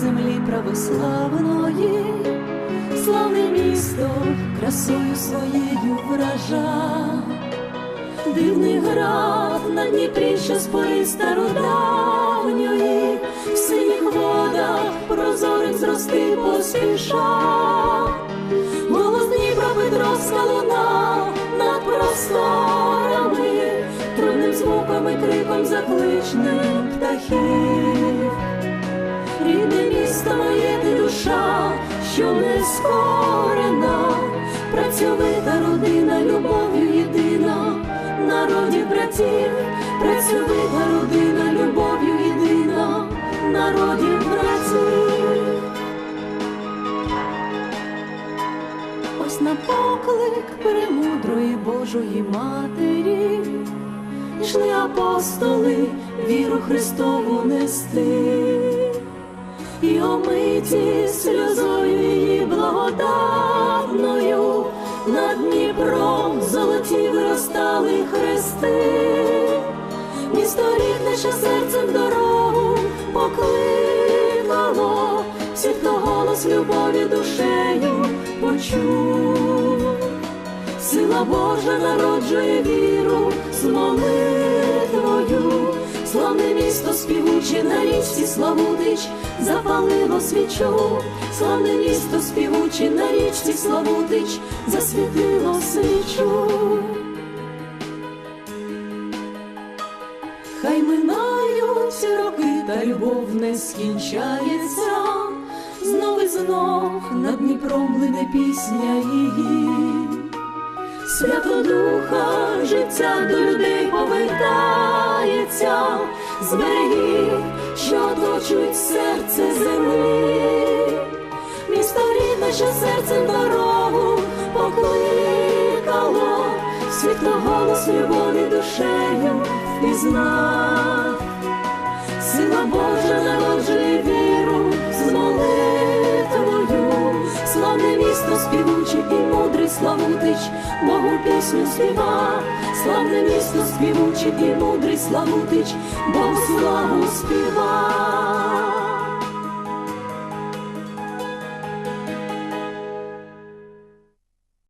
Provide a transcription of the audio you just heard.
землі православної, славне місто красою своєю вража, дивний град на Дніпрі, що з пори стародавньої, в синіх водах прозорих зрости поспіша. Голос Дніпра Петровська луна над просторами, трудним звуком і криком закличним птахів. Рідне місто моє ти душа, що не скорена, працьовита родина, любов'ю єдина, народів братів, працьовита родина, любов'ю єдина, народів братів. Ось на поклик премудрої Божої Матері йшли апостоли віру Христову нести, і омиті сльозою її благодатною. Над Дніпром золоті виростали хрести, місто рідне, серцем дорогу покликало, всіх, хто голос любові душею почув. Сила Божа народжує віру з молитвою, славне місто співуче на річці Славутич запалило свічу, славне місто співуче на річці Славутич засвітило свічу. Хай минають роки, та любов не скінчається, знов і знов над Дніпром лине пісня її. Свято Духа життя до людей повертається, з берегів, що оточують серце землі. Місто рідне, що серцем дорогу покликало, світ хто голос любові душею впізнав. Сила Божа славне співучий і мудрий Славутич, Богу пісню співа, славне місто співучий і мудрий Славутич, Богу славу співа.